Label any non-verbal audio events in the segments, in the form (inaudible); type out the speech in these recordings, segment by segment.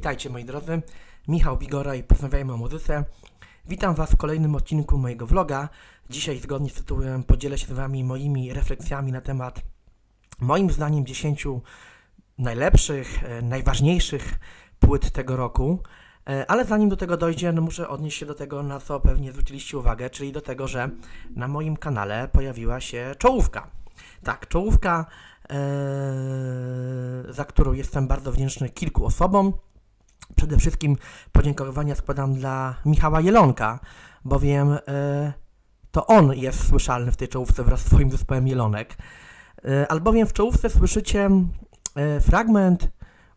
Witajcie moi drodzy. Michał Bigora i porozmawiajmy o muzyce. Witam Was w kolejnym odcinku mojego vloga. Dzisiaj zgodnie z tytułem podzielę się z Wami moimi refleksjami na temat moim zdaniem 10 najlepszych, e, najważniejszych płyt tego roku. E, Ale zanim do tego dojdzie, no muszę odnieść się do tego, na co pewnie zwróciliście uwagę, czyli do tego, że na moim kanale pojawiła się czołówka. Tak, czołówka, e, za którą jestem bardzo wdzięczny kilku osobom. Przede wszystkim podziękowania składam dla Michała Jelonka, bowiem e, to on jest słyszalny w tej czołówce wraz z swoim zespołem Jelonek. E, albowiem w czołówce słyszycie e, fragment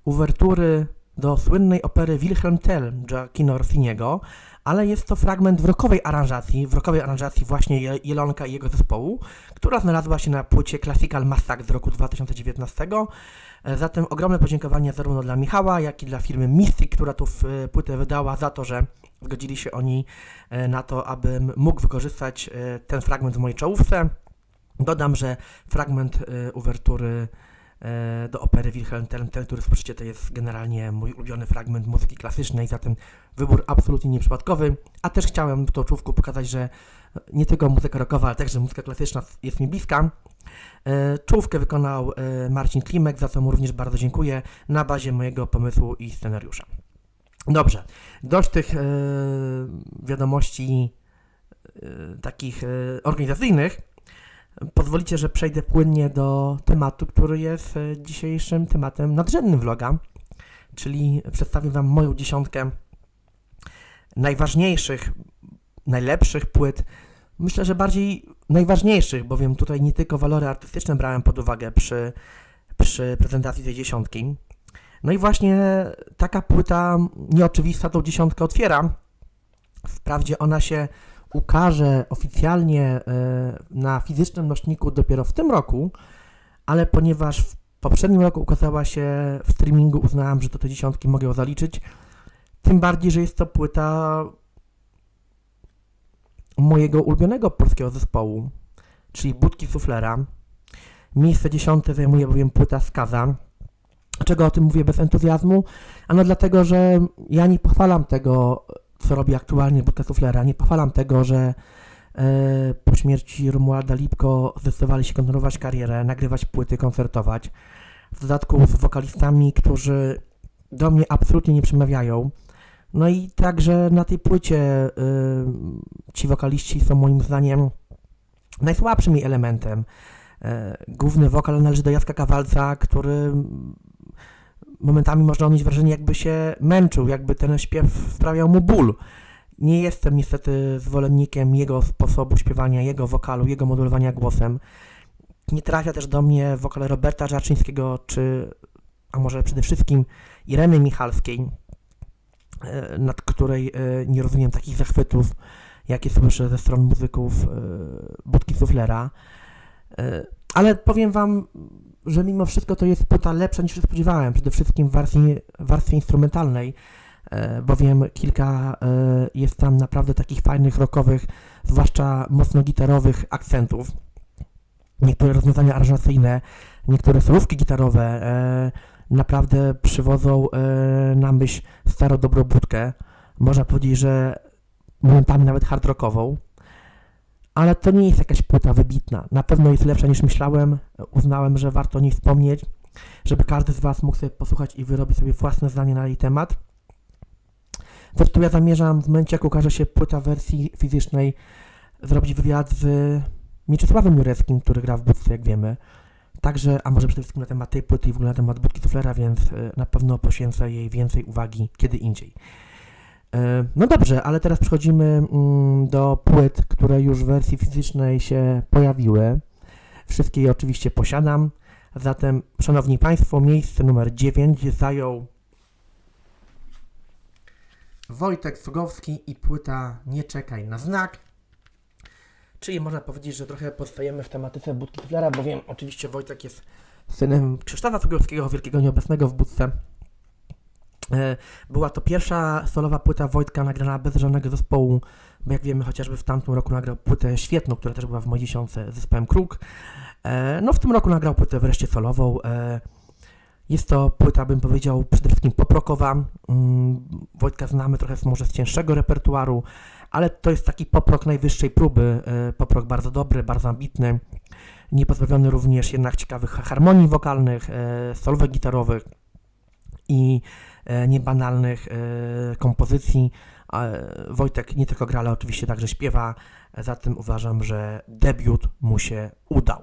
uwertury do słynnej opery Wilhelm Tell Gioacchino Rossiniego, ale jest to fragment w rockowej aranżacji, w rockowej aranżacji właśnie Je- Jelonka i jego zespołu, która znalazła się na płycie Classical Massacre z roku 2019. E, Zatem ogromne podziękowania zarówno dla Michała, jak i dla firmy Mystic, która tu e, płytę wydała, za to, że zgodzili się oni e, na to, abym mógł wykorzystać ten fragment w mojej czołówce. Dodam, że fragment uwertury do opery Wilhelm Tell, ten, który słyszycie, to jest generalnie mój ulubiony fragment muzyki klasycznej, zatem wybór absolutnie nieprzypadkowy. A też chciałem w tą czołówku pokazać, że nie tylko muzyka rockowa, ale także muzyka klasyczna jest mi bliska. E, Czołówkę wykonał e, Marcin Klimek, za co mu również bardzo dziękuję, na bazie mojego pomysłu i scenariusza. Dobrze, dość tych e, wiadomości e, takich e, organizacyjnych. Pozwolicie, że przejdę płynnie do tematu, który jest e, dzisiejszym tematem nadrzędnym vloga, czyli przedstawię Wam moją dziesiątkę najważniejszych, najlepszych płyt. Myślę, że bardziej najważniejszych, bowiem tutaj nie tylko walory artystyczne brałem pod uwagę przy, przy prezentacji tej dziesiątki. No i właśnie taka płyta nieoczywista tą dziesiątkę otwiera. Wprawdzie ona się ukaże oficjalnie e, na fizycznym nośniku dopiero w tym roku, ale ponieważ w poprzednim roku ukazała się w streamingu, uznałem, że do tej dziesiątki mogę zaliczyć. Tym bardziej, że jest to płyta mojego ulubionego polskiego zespołu, czyli Budki Suflera. Miejsce dziesiąte zajmuje bowiem płyta Skaza. Dlaczego o tym mówię bez entuzjazmu? Ano dlatego, że ja nie pochwalam tego, co robi aktualnie Budka Suflera. Nie pochwalam tego, że e, po śmierci Romualda Lipko zdecydowali się kontynuować karierę, nagrywać płyty, koncertować. W dodatku z wokalistami, którzy do mnie absolutnie nie przemawiają. No i także na tej płycie y, ci wokaliści są moim zdaniem najsłabszym jej elementem. E, Główny wokal należy do Jacka Kawalca, który momentami można odnieść wrażenie, jakby się męczył, jakby ten śpiew sprawiał mu ból. Nie jestem niestety zwolennikiem jego sposobu śpiewania, jego wokalu, jego modulowania głosem. Nie trafia też do mnie wokal Roberta Żarczyńskiego, czy, a może przede wszystkim Ireny Michalskiej, e, nad której e, nie rozumiem takich zachwytów, jakie słyszę ze stron muzyków e, Budki Suflera. Ale powiem Wam, że mimo wszystko to jest płyta lepsza niż się spodziewałem, przede wszystkim w warstwie, warstwie instrumentalnej, e, bowiem kilka e, jest tam naprawdę takich fajnych, rockowych, zwłaszcza mocno gitarowych akcentów. Niektóre rozwiązania aranżacyjne, niektóre solówki gitarowe e, naprawdę przywodzą na myśl starą dobrą budkę. Można powiedzieć, że momentami nawet hard rockową. Ale to nie jest jakaś płyta wybitna. Na pewno jest lepsza niż myślałem. Uznałem, że warto o niej wspomnieć, żeby każdy z Was mógł sobie posłuchać i wyrobić sobie własne zdanie na jej temat. Zresztą ja zamierzam w momencie, jak ukaże się płyta wersji fizycznej, zrobić wywiad z Mieczysławem Jureckim, który gra w Budce, jak wiemy. Także, a może przede wszystkim na temat tej płyty i w ogóle na temat Budki Suflera, więc e, na pewno poświęcę jej więcej uwagi kiedy indziej. E, No dobrze, ale teraz przechodzimy mm, do płyt, które już w wersji fizycznej się pojawiły. Wszystkie je oczywiście posiadam. Zatem, szanowni Państwo, miejsce numer 9 zajął Wojtek Sugowski i płyta Nie czekaj na znak. Czyli można powiedzieć, że trochę pozostajemy w tematyce Budki Suflera, bowiem oczywiście Wojtek jest synem Krzysztofa Sugowskiego, wielkiego nieobecnego w Budce. E, Była to pierwsza solowa płyta Wojtka nagrana bez żadnego zespołu, bo jak wiemy chociażby w tamtym roku nagrał płytę świetną, która też była w mojej dziesiątce z zespołem Kruk. E, No w tym roku nagrał płytę wreszcie solową. E, Jest to płyta, bym powiedział, przede wszystkim poprokowa. Mm, Wojtka znamy trochę może z cięższego repertuaru, ale to jest taki poprok najwyższej próby. Poprok bardzo dobry, bardzo ambitny, niepozbawiony również jednak ciekawych harmonii wokalnych, solówek gitarowych i niebanalnych e, kompozycji. E, Wojtek nie tylko gra, ale oczywiście także śpiewa, zatem uważam, że debiut mu się udał.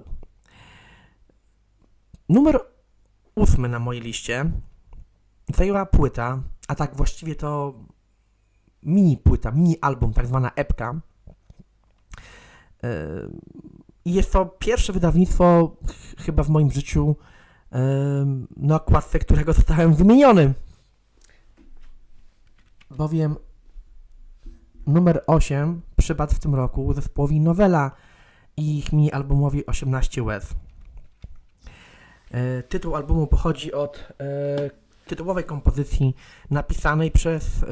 Numer ósmy na mojej liście zajęła płyta, a tak właściwie to mini płyta, mini album, tak zwana epka. I jest to pierwsze wydawnictwo ch- chyba w moim życiu, na okładce którego zostałem wymieniony. Bowiem numer 8 przypadł w tym roku zespołowi Novela i ich mini albumowi 18 łez. E, Tytuł albumu pochodzi od e, tytułowej kompozycji napisanej przez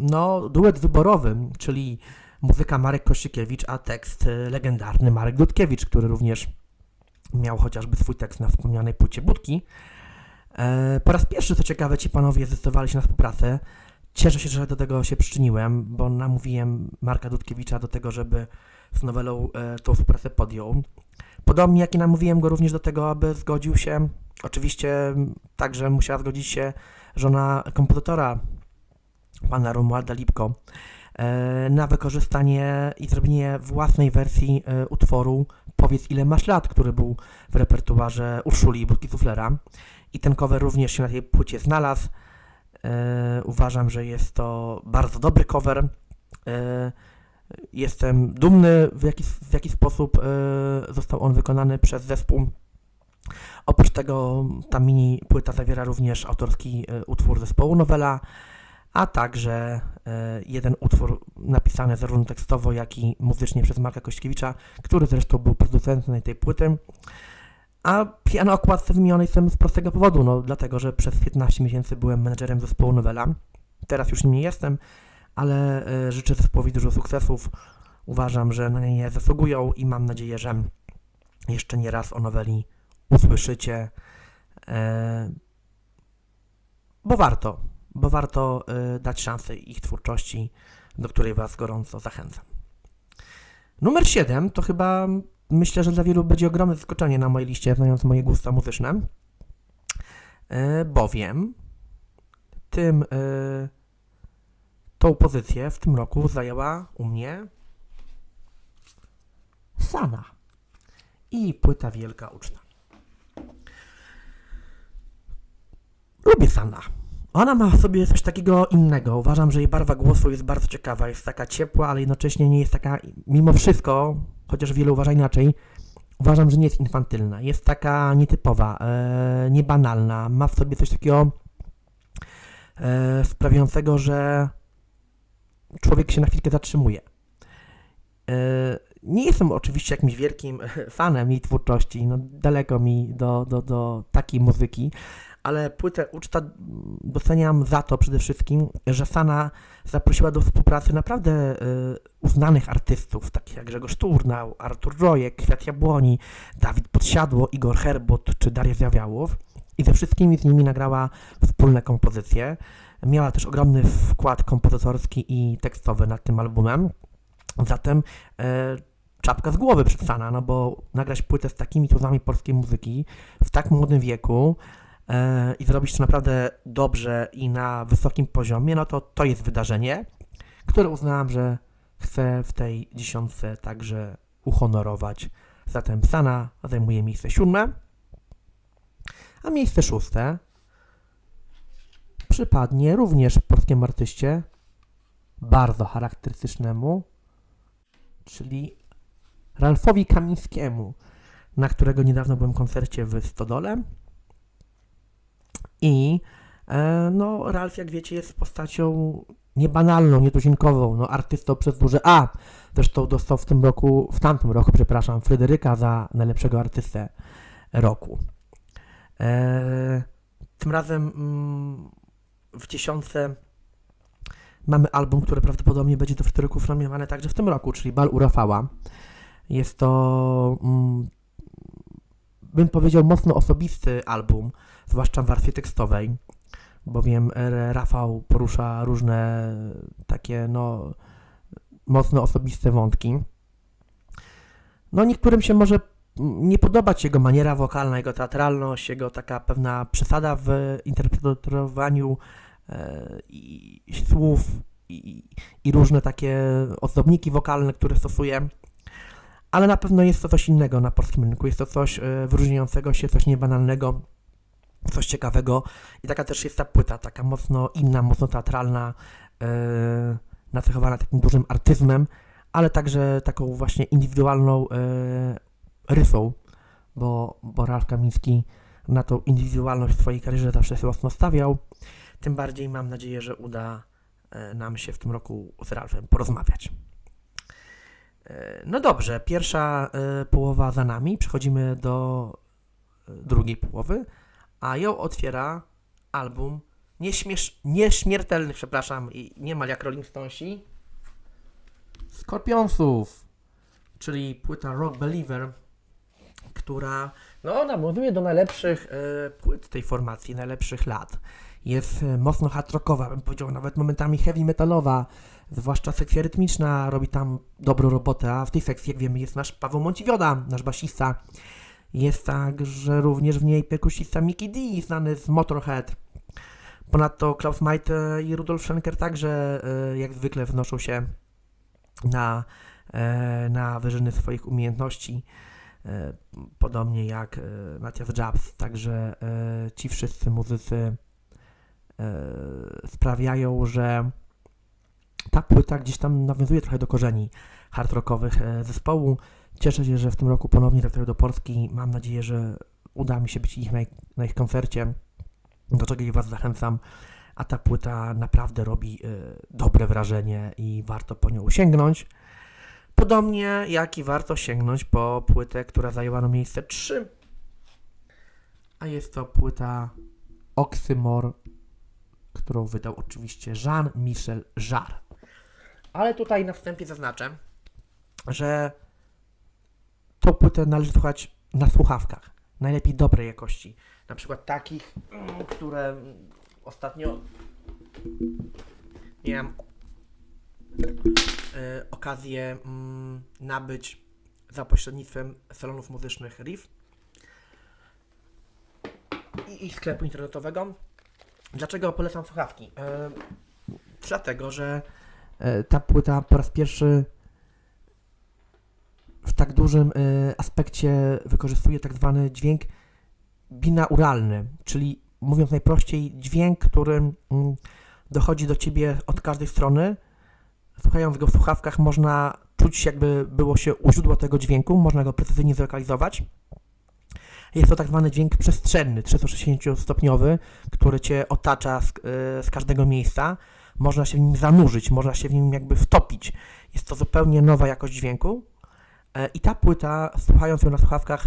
no, duet wyborowy, czyli muzyka Marek Koszykiewicz, a tekst e, legendarny Marek Dudkiewicz, który również miał chociażby swój tekst na wspomnianej płycie Budki. Po raz pierwszy, co ciekawe, ci panowie zdecydowali się na współpracę. Cieszę się, że do tego się przyczyniłem, bo namówiłem Marka Dudkiewicza do tego, żeby z nowelą e, tą współpracę podjął. Podobnie jak i namówiłem go również do tego, aby zgodził się, oczywiście także musiała zgodzić się żona kompozytora, pana Romualda Lipko, e, na wykorzystanie i zrobienie własnej wersji e, utworu Powiedz ile masz lat, który był w repertuarze Urszuli i Budki Suflera. I ten cover również się na tej płycie znalazł. E, uważam, że jest to bardzo dobry cover. E, Jestem dumny, w jaki, w jaki sposób e, został on wykonany przez zespół. Oprócz tego ta mini płyta zawiera również autorski utwór zespołu Nowela, a także jeden utwór napisany zarówno tekstowo, jak i muzycznie przez Marka Kościkiewicza, który zresztą był producentem tej płyty. A ja na okładce wymieniony jestem z prostego powodu, no dlatego, że przez 15 miesięcy byłem menedżerem zespołu Nowela. Teraz już nim nie jestem, ale e, życzę zespołowi dużo sukcesów. Uważam, że na nie zasługują i mam nadzieję, że jeszcze nie raz o noweli usłyszycie, e, bo warto, bo warto e, dać szansę ich twórczości, do której Was gorąco zachęcam. Numer 7 to chyba myślę, że dla wielu będzie ogromne zaskoczenie na mojej liście, znając moje gusta muzyczne, e, bowiem tym e, tą pozycję w tym roku zajęła u mnie Sana i płyta Wielka Uczta. Lubię Sana. Ona ma w sobie coś takiego innego. Uważam, że jej barwa głosu jest bardzo ciekawa. Jest taka ciepła, ale jednocześnie nie jest taka, mimo wszystko, chociaż wielu uważa inaczej, uważam, że nie jest infantylna. Jest taka nietypowa, e, niebanalna. Ma w sobie coś takiego e, sprawiającego, że człowiek się na chwilkę zatrzymuje. E, Nie jestem oczywiście jakimś wielkim (laughs) fanem jej twórczości, no daleko mi do, do, do takiej muzyki, ale płytę Uczta doceniam za to przede wszystkim, że Sana zaprosiła do współpracy naprawdę e, uznanych artystów, takich jak Grzegorz Turnał, Artur Rojek, Kwiat Jabłoni, Dawid Podsiadło, Igor Herbot czy Daria Zawiałow i ze wszystkimi z nimi nagrała wspólne kompozycje. Miała też ogromny wkład kompozytorski i tekstowy nad tym albumem. Zatem e, czapka z głowy przed Sana, no bo nagrać płytę z takimi tuzami polskiej muzyki w tak młodym wieku i zrobić to naprawdę dobrze i na wysokim poziomie, no to to jest wydarzenie, które uznałam, że chcę w tej dziesiątce także uhonorować. Zatem Sana zajmuje miejsce siódme, a miejsce szóste przypadnie również polskiemu artyście, bardzo charakterystycznemu, czyli Ralfowi Kamińskiemu, na którego niedawno byłem koncercie w Stodole. I e, no, Ralf, jak wiecie, jest postacią niebanalną, nietuzinkową, no, artystą przez duże A. Zresztą dostał w tym roku, w tamtym roku, przepraszam, Fryderyka za najlepszego artystę roku. E, tym razem mm, w dziesiątce mamy album, który prawdopodobnie będzie do Fryderyków nominowane także w tym roku, czyli Bal u Rafała. Jest to mm, bym powiedział, mocno osobisty album, zwłaszcza w warstwie tekstowej, bowiem Rafał porusza różne takie, no, mocno osobiste wątki. No, niektórym się może nie podobać jego maniera wokalna, jego teatralność, jego taka pewna przesada w interpretowaniu e, i słów i, i różne takie ozdobniki wokalne, które stosuje. Ale na pewno jest to coś innego na polskim rynku. Jest to coś e, wyróżniającego się, coś niebanalnego, coś ciekawego. I taka też jest ta płyta, taka mocno inna, mocno teatralna, e, nacechowana takim dużym artyzmem, ale także taką właśnie indywidualną e, rysą, bo, bo Ralf Kamiński na tą indywidualność w swojej karierze zawsze się mocno stawiał. Tym bardziej mam nadzieję, że uda nam się w tym roku z Ralfem porozmawiać. E, No dobrze, pierwsza e, połowa za nami. Przechodzimy do e, drugiej połowy, a ją otwiera album nieśmiesz, nieśmiertelny, przepraszam, i niemal jak Rolling Stonesi, Skorpionsów, czyli płyta Rock Believer, która no, nawiązuje do najlepszych e, płyt tej formacji, najlepszych lat. Jest mocno hard rockowa, bym powiedział, nawet momentami heavy metalowa, zwłaszcza sekcja rytmiczna robi tam dobrą robotę, a w tej sekcji, jak wiemy, jest nasz Paweł Monciwioda, nasz basista. Jest także również w niej perkusista Mickey D, znany z Motorhead. Ponadto Klaus Meite i Rudolf Schenker także, e, jak zwykle, wnoszą się na, e, na wyżyny swoich umiejętności, e, podobnie jak Matthias Jabs. Także ci wszyscy muzycy sprawiają, że ta płyta gdzieś tam nawiązuje trochę do korzeni hard rockowych e, zespołu. Cieszę się, że w tym roku ponownie trafiają do Polski. Mam nadzieję, że uda mi się być ich na, ich na ich koncercie, do czego ich Was zachęcam. A ta płyta naprawdę robi e, dobre wrażenie i warto po nią sięgnąć. Podobnie jak i warto sięgnąć po płytę, która zajęła na miejsce 3. A jest to płyta Oxymor, którą wydał oczywiście Jean-Michel Jarre. Ale tutaj na wstępie zaznaczę, że tą płytę należy słuchać na słuchawkach. Najlepiej dobrej jakości. Na przykład takich, mm, które ostatnio miałem e, okazję mm, nabyć za pośrednictwem salonów muzycznych Riff i, sklepu internetowego. Dlaczego polecam słuchawki? E, dlatego, że ta płyta po raz pierwszy w tak dużym e, aspekcie wykorzystuje tak zwany dźwięk binauralny, czyli mówiąc najprościej, dźwięk, który mm, dochodzi do ciebie od każdej strony. Słuchając go w słuchawkach, można czuć, jakby było się u źródła tego dźwięku, można go precyzyjnie zlokalizować. Jest to tak zwany dźwięk przestrzenny, 360-stopniowy, który cię otacza z, y, z każdego miejsca. Można się w nim zanurzyć, można się w nim jakby wtopić. Jest to zupełnie nowa jakość dźwięku. E, I ta płyta, słuchając ją na słuchawkach,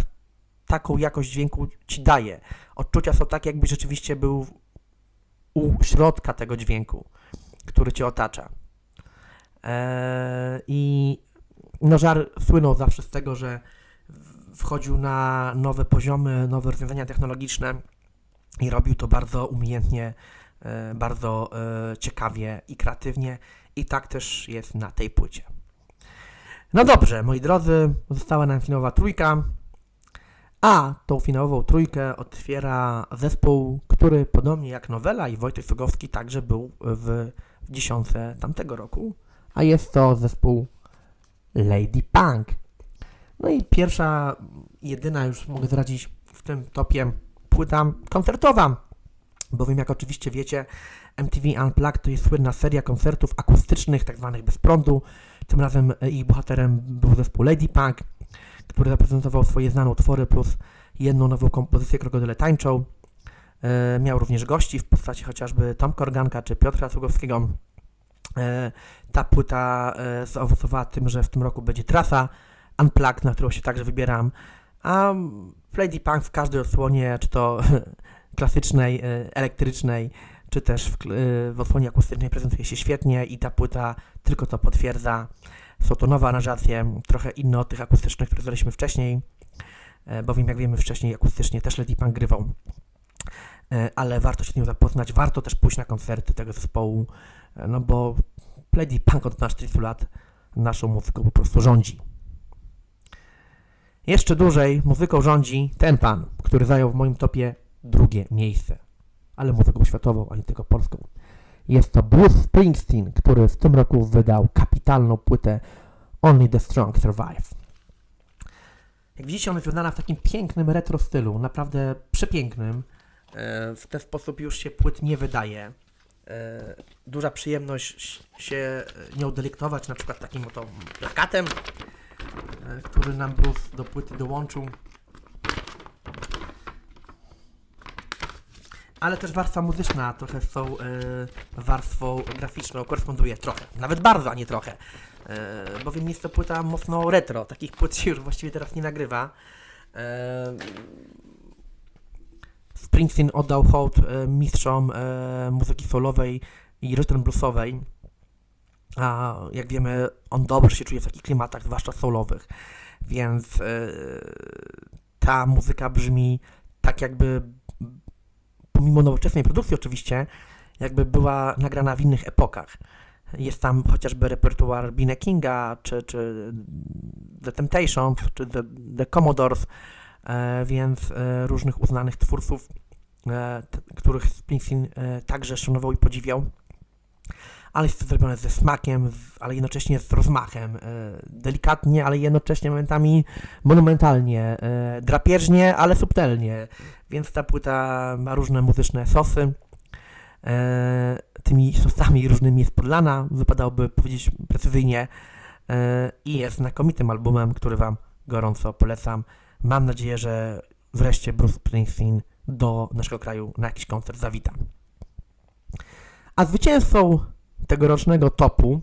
taką jakość dźwięku ci daje. Odczucia są takie, jakby rzeczywiście był u środka tego dźwięku, który cię otacza. Eee, I no, żar słynął zawsze z tego, że wchodził na nowe poziomy, nowe rozwiązania technologiczne i robił to bardzo umiejętnie, e, bardzo e, ciekawie i kreatywnie. I tak też jest na tej płycie. No dobrze, moi drodzy, została nam finałowa trójka. A tą finałową trójkę otwiera zespół, który podobnie jak Nowela i Wojtek Sugowski także był w dziesiątce tamtego roku. A jest to zespół Lady Punk. No i pierwsza, jedyna już mogę zdradzić w tym topie płyta koncertowa. Bowiem jak oczywiście wiecie, MTV Unplugged to jest słynna seria koncertów akustycznych, tak zwanych bez prądu. Tym razem e, ich bohaterem był zespół Lady Punk, który zaprezentował swoje znane utwory plus jedną nową kompozycję Krokodyle Tańczą. E, miał również gości w postaci chociażby Tomka Organka czy Piotra Sługowskiego. E, ta płyta e, zaowocowała tym, że w tym roku będzie trasa Unplugged, na którą się także wybieram. A Lady Punk w każdej odsłonie, czy to (laughs) klasycznej, e, elektrycznej, czy też w, e, w odsłonie akustycznej prezentuje się świetnie i ta płyta tylko to potwierdza. Są to nowe aranżacje, trochę inne od tych akustycznych, które znaliśmy wcześniej. e, bowiem jak wiemy wcześniej akustycznie też Lady Punk grywał, ale warto się z nią zapoznać, warto też pójść na koncerty tego zespołu, no bo Lady Punk od ponad 40 lat naszą muzyką po prostu rządzi. Jeszcze dłużej muzyką rządzi ten pan, który zajął w moim topie drugie miejsce, ale muzyką światową, a nie tylko polską. Jest to Bruce Springsteen, który w tym roku wydał kapitalną płytę Only the Strong Survive. Jak widzicie, ona jest wydana w takim pięknym retro stylu, naprawdę przepięknym. E, W ten sposób już się płyt nie wydaje. E, Duża przyjemność się nią delektować, na przykład takim oto plakatem, e, który nam Bruce do płyty dołączył. Ale też warstwa muzyczna trochę z tą e, warstwą graficzną koresponduje trochę, nawet bardzo, a nie trochę. E, bowiem jest to płyta mocno retro, takich płyt się już właściwie teraz nie nagrywa. E, Springsteen oddał hołd e, mistrzom e, muzyki soulowej i rhythm bluesowej. A jak wiemy, on dobrze się czuje w takich klimatach, zwłaszcza soulowych. Więc e, ta muzyka brzmi tak jakby, pomimo nowoczesnej produkcji oczywiście, jakby była nagrana w innych epokach. Jest tam chociażby repertuar Bina Kinga, czy, czy The Temptations, czy The, The Commodores, e, więc e, różnych uznanych twórców, e, t- których Springsteen także szanował i podziwiał. Ale jest to zrobione ze smakiem, ale jednocześnie z rozmachem. E, delikatnie, ale jednocześnie momentami monumentalnie. E, drapieżnie, ale subtelnie. Więc ta płyta ma różne muzyczne sosy. E, tymi sosami różnymi jest podlana, wypadałoby powiedzieć precyzyjnie. I jest znakomitym albumem, który Wam gorąco polecam. Mam nadzieję, że wreszcie Bruce Springsteen do naszego kraju na jakiś koncert zawita. A zwycięzcą tegorocznego topu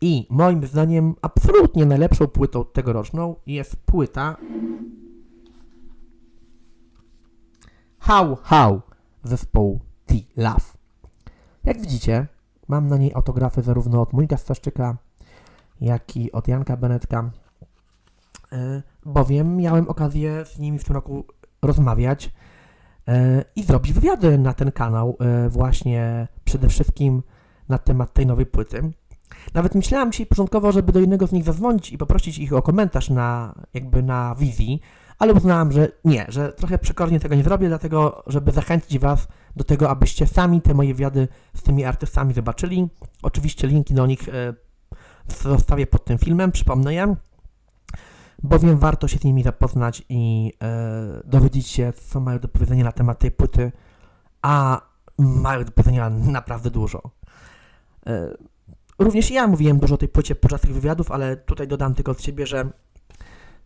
i moim zdaniem absolutnie najlepszą płytą tegoroczną jest płyta How How zespołu T-Love. Jak widzicie, mam na niej autografy zarówno od Monika Staszczyka, jak i od Janka Benetka, e, bowiem miałem okazję z nimi w tym roku rozmawiać e, i zrobić wywiady na ten kanał e, właśnie przede wszystkim na temat tej nowej płyty. Nawet myślałem dzisiaj początkowo, żeby do jednego z nich zadzwonić i poprosić ich o komentarz na jakby na wizji, ale uznałem, że nie, że trochę przekornie tego nie zrobię, dlatego żeby zachęcić Was do tego, abyście sami te moje wywiady z tymi artystami zobaczyli. Oczywiście linki do nich e, zostawię pod tym filmem, przypomnę je, bowiem warto się z nimi zapoznać i e, dowiedzieć się, co mają do powiedzenia na temat tej płyty, a mają do powiedzenia naprawdę dużo. E, Również ja mówiłem dużo o tej płycie podczas tych wywiadów, ale tutaj dodam tylko od siebie, że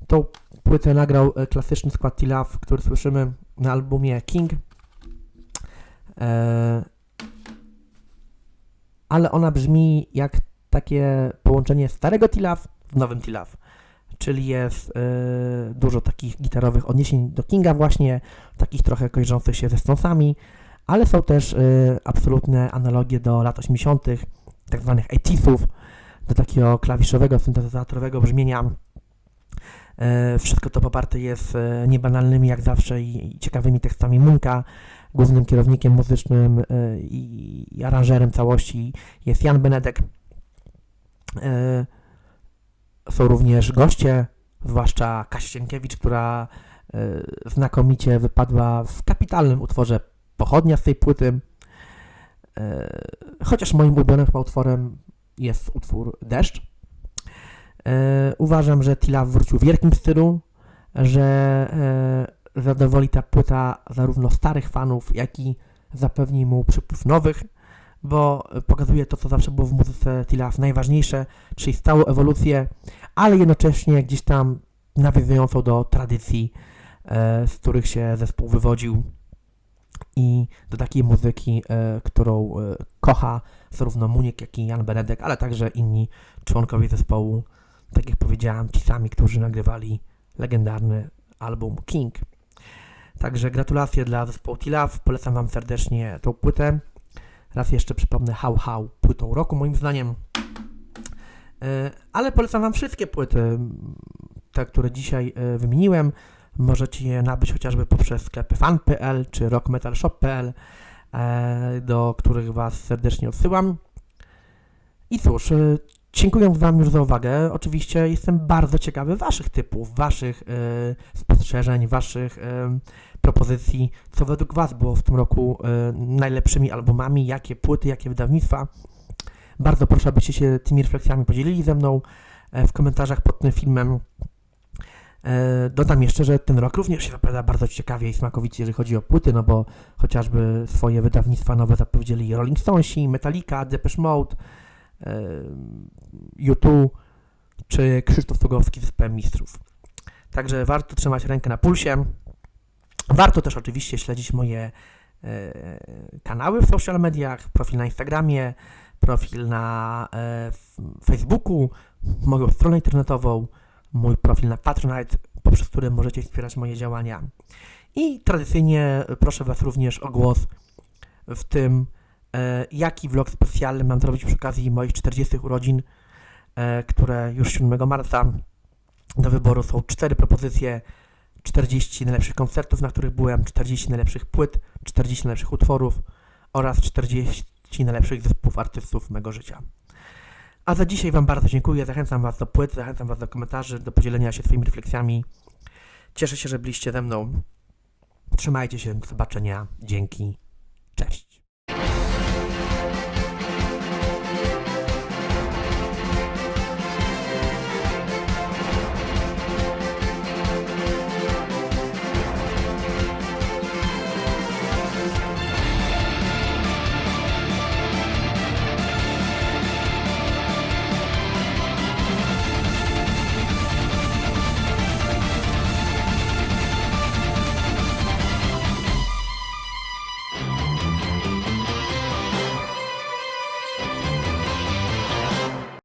tą płytę nagrał e, klasyczny skład T-Love, który słyszymy na albumie King. E, ale ona brzmi jak takie połączenie starego T-Love z nowym T-Love. Czyli jest e, dużo takich gitarowych odniesień do Kinga właśnie, takich trochę kojarzących się ze Stonesami, ale są też e, absolutne analogie do lat 80., tak zwanych 80sów, do takiego klawiszowego, syntezatorowego brzmienia. E, Wszystko to poparte jest e, niebanalnymi jak zawsze i ciekawymi tekstami Munka. Głównym kierownikiem muzycznym i, aranżerem całości jest Jan Benedek. Są również goście, zwłaszcza Kasia Sienkiewicz, która znakomicie wypadła w kapitalnym utworze Pochodnia z tej płyty. E, Chociaż moim ulubionym utworem jest utwór Deszcz. E, uważam, że Tila wrócił w wielkim stylu, że e, zadowoli ta płyta zarówno starych fanów, jak i zapewni mu przypływ nowych, bo pokazuje to, co zawsze było w muzyce Tila najważniejsze, czyli stałą ewolucję, ale jednocześnie gdzieś tam nawiązującą do tradycji, z których się zespół wywodził i do takiej muzyki, e, którą e, kocha zarówno Muniek, jak i Jan Benedek, ale także inni członkowie zespołu, tak jak powiedziałem, ci sami, którzy nagrywali legendarny album King. Także gratulacje dla zespołu T-Love, polecam Wam serdecznie tą płytę. Raz jeszcze przypomnę How How, płytą roku moim zdaniem. E, Ale polecam Wam wszystkie płyty, te, które dzisiaj wymieniłem, Możecie je nabyć chociażby poprzez sklepy fan.pl czy rockmetalshop.pl, e, do których Was serdecznie odsyłam. I cóż, e, dziękuję Wam już za uwagę. Oczywiście jestem bardzo ciekawy Waszych typów, Waszych e, spostrzeżeń, Waszych propozycji, co według Was było w tym roku najlepszymi albumami, jakie płyty, jakie wydawnictwa. Bardzo proszę, abyście się tymi refleksjami podzielili ze mną w komentarzach pod tym filmem. E, Dodam jeszcze, że ten rok również się zapowiada bardzo ciekawie i smakowicie, jeżeli chodzi o płyty, no bo chociażby swoje wydawnictwa nowe zapowiedzieli Rolling Stonesi, Metallica, Depeche Mode, e, U2 czy Krzysztof Tugowski z Mistrzów. Także warto trzymać rękę na pulsie. Warto też oczywiście śledzić moje e, kanały w social mediach, profil na Instagramie, profil na Facebooku, moją stronę internetową, mój profil na Patronite, poprzez który możecie wspierać moje działania. I tradycyjnie proszę Was również o głos w tym, e, jaki vlog specjalny mam zrobić przy okazji moich 40 urodzin, e, które już 7 marca do wyboru są cztery propozycje 40 najlepszych koncertów, na których byłem, 40 najlepszych płyt, 40 najlepszych utworów oraz 40 najlepszych zespołów artystów mego życia. A za dzisiaj Wam bardzo dziękuję, zachęcam Was do płyt, zachęcam Was do komentarzy, do podzielenia się swoimi refleksjami. Cieszę się, że byliście ze mną. Trzymajcie się, do zobaczenia, dzięki, cześć.